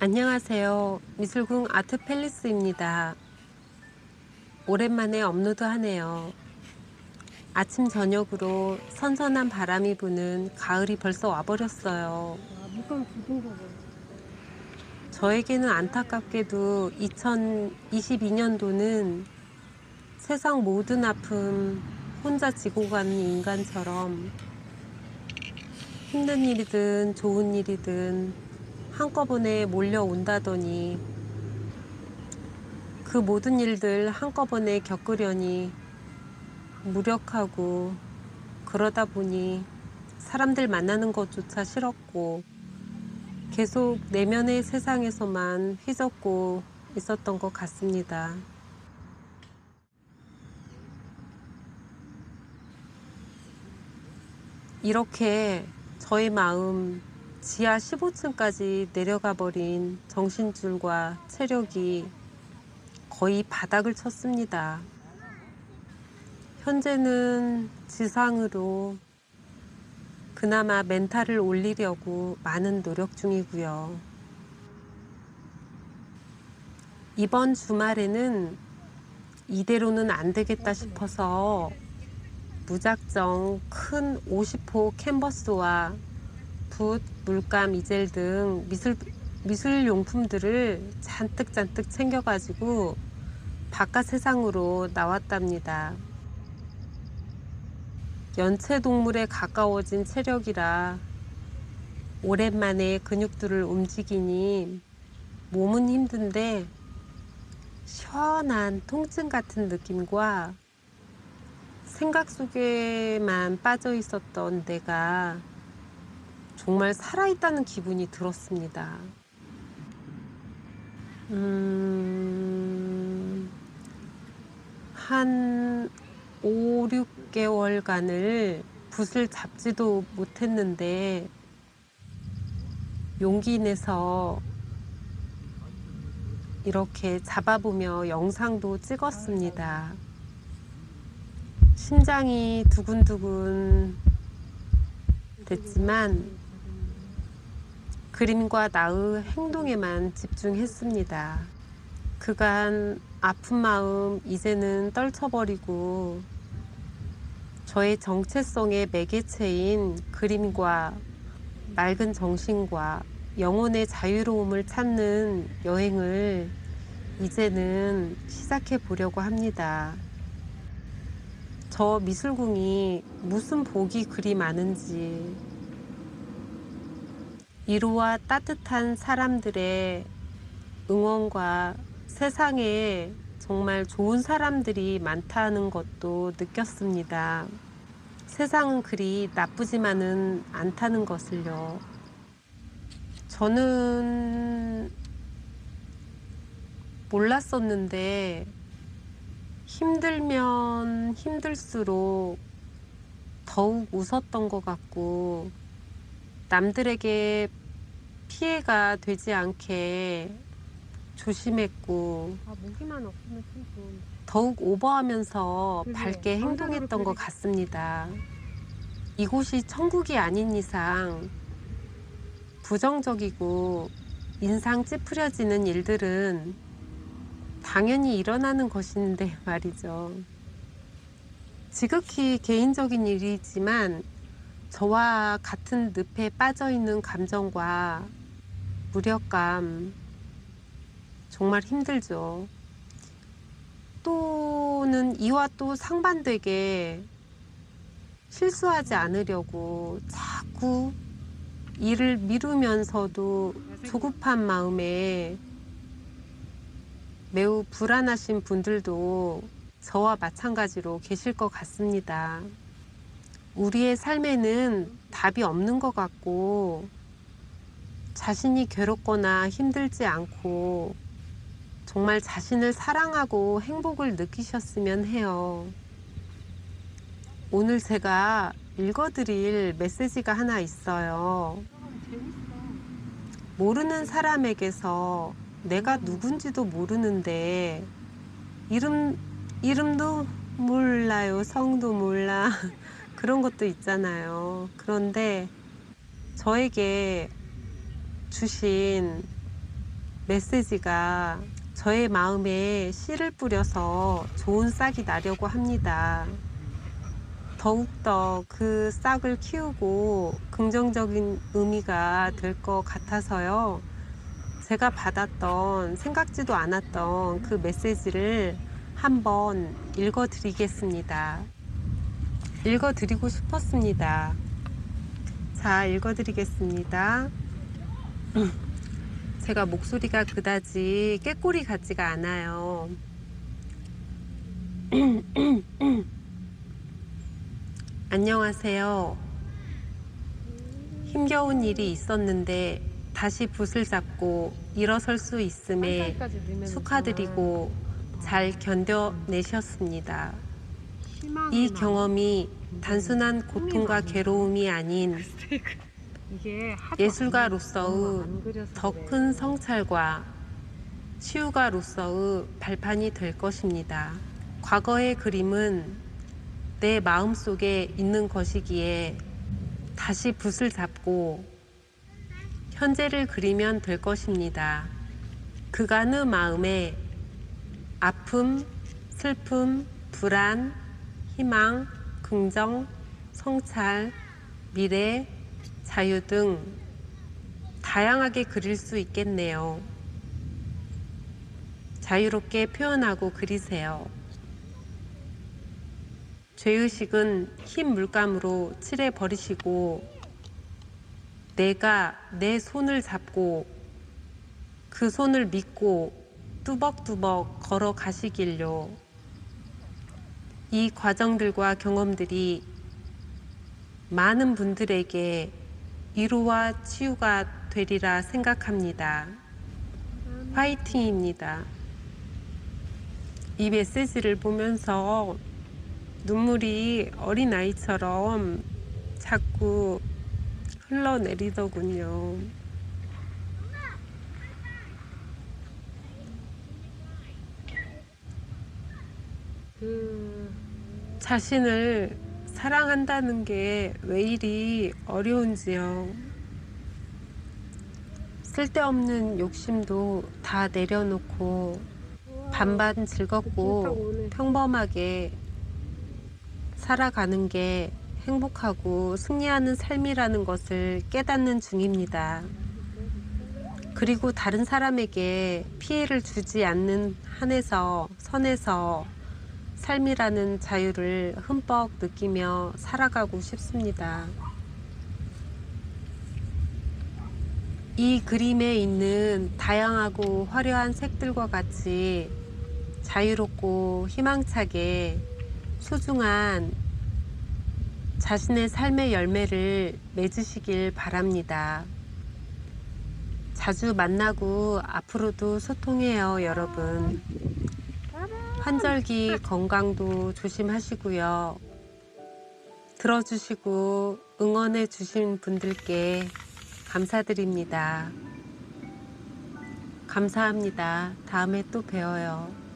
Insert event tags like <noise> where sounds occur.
안녕하세요. 미술궁 아트팰리스입니다. 오랜만에 업로드하네요. 아침 저녁으로 선선한 바람이 부는 가을이 벌써 와버렸어요. 저에게는 안타깝게도 2022년도는 세상 모든 아픔 혼자 지고 가는 인간처럼 힘든 일이든 좋은 일이든 한꺼번에 몰려온다더니 그 모든 일들 한꺼번에 겪으려니 무력하고 그러다 보니 사람들 만나는 것조차 싫었고 계속 내면의 세상에서만 휘젓고 있었던 것 같습니다. 이렇게 저의 마음 지하 15층까지 내려가 버린 정신줄과 체력이 거의 바닥을 쳤습니다. 현재는 지상으로 그나마 멘탈을 올리려고 많은 노력 중이고요. 이번 주말에는 이대로는 안 되겠다 싶어서 무작정 큰 50호 캔버스와 붓, 물감, 이젤 등 미술, 미술 용품들을 잔뜩 잔뜩 챙겨가지고 바깥 세상으로 나왔답니다. 연체 동물에 가까워진 체력이라 오랜만에 근육들을 움직이니 몸은 힘든데 시원한 통증 같은 느낌과 생각 속에만 빠져 있었던 내가 정말 살아있다는 기분이 들었습니다. 음, 한 5, 6개월간을 붓을 잡지도 못했는데 용기 내서 이렇게 잡아보며 영상도 찍었습니다. 심장이 두근두근 됐지만 그림과 나의 행동에만 집중했습니다. 그간 아픈 마음 이제는 떨쳐버리고 저의 정체성의 매개체인 그림과 맑은 정신과 영혼의 자유로움을 찾는 여행을 이제는 시작해 보려고 합니다. 저 미술궁이 무슨 복이 그리 많은지 이로와 따뜻한 사람들의 응원과 세상에 정말 좋은 사람들이 많다는 것도 느꼈습니다. 세상은 그리 나쁘지만은 않다는 것을요. 저는 몰랐었는데 힘들면 힘들수록 더욱 웃었던 것 같고 남들에게 피해가 되지 않게 조심했고 아, 모기만 없으면 참 좋은데. 더욱 오버하면서 그래요. 밝게 행동했던 것. 같습니다. 이곳이 천국이 아닌 이상 부정적이고 인상 찌푸려지는 일들은 당연히 일어나는 것인데 <laughs> 말이죠. 지극히 개인적인 일이지만 저와 같은 늪에 빠져 있는 감정과 무력감 정말 힘들죠. 또는 이와 또 상반되게 실수하지 않으려고 자꾸 일을 미루면서도 조급한 마음에 매우 불안하신 분들도 저와 마찬가지로 계실 것 같습니다. 우리의 삶에는 답이 없는 것 같고 자신이 괴롭거나 힘들지 않고 정말 자신을 사랑하고 행복을 느끼셨으면 해요. 오늘 제가 읽어드릴 메시지가 하나 있어요. 모르는 사람에게서 내가 누군지도 모르는데 이름 이름도 몰라요. 성도 몰라. <laughs> 그런 것도 있잖아요. 그런데 저에게 주신 메시지가 저의 마음에 씨를 뿌려서 좋은 싹이 나려고 합니다. 더욱더 그 싹을 키우고 긍정적인 의미가 될 것 같아서요. 제가 받았던 생각지도 않았던 그 메시지를 한번 읽어드리겠습니다. 읽어드리고 싶었습니다. 자, 읽어드리겠습니다. <clears throat> 제가 목소리가 그다지 깨꼬리 같지가 않아요. <clears throat> 안녕하세요. 힘겨운 일이 있었는데 다시 붓을 잡고 일어설 수 있음에 축하드리고 잘 견뎌내셨습니다. 이 막- 경험이 단순한 고통과 괴로움이 아닌 <laughs> 예술가로서의 더. 큰 성찰과 치유가로서의 발판이 될 것입니다. 과거의 그림은 내 마음 속에 있는 것이기에 다시 붓을 잡고 현재를 그리면 될 것입니다. 그간의 마음에 아픔, 슬픔, 불안, 희망, 긍정, 성찰, 미래, 자유 등 다양하게 그릴 수 있겠네요. 자유롭게 표현하고 그리세요. 죄의식은 흰 물감으로 칠해 버리시고 내가 내 손을 잡고 그 손을 믿고 뚜벅뚜벅 걸어 가시길요. 이 과정들과 경험들이 많은 분들에게 위로와 치유가 되리라 생각합니다. 화이팅입니다. 이 메시지를 보면서 눈물이 어린아이처럼 자꾸 흘러내리더군요. 그 자신을 사랑한다는 게 왜 이리 어려운지요. 쓸데없는 욕심도 다 내려놓고 반반 즐겁고. 평범하게 살아가는 게 행복하고 승리하는 삶이라는 것을 깨닫는 중입니다. 그리고 다른 사람에게 피해를 주지 않는 한에서 선에서 삶이라는 자유를 흠뻑 느끼며 살아가고 싶습니다. 이 그림에 있는 다양하고 화려한 색들과 같이 자유롭고 희망차게 소중한 자신의 삶의 열매를 맺으시길 바랍니다. 자주 만나고 앞으로도 소통해요, 여러분. 환절기 건강도 조심하시고요. 들어주시고 응원해 주신 분들께 감사드립니다. 감사합니다. 다음에 또 봬요.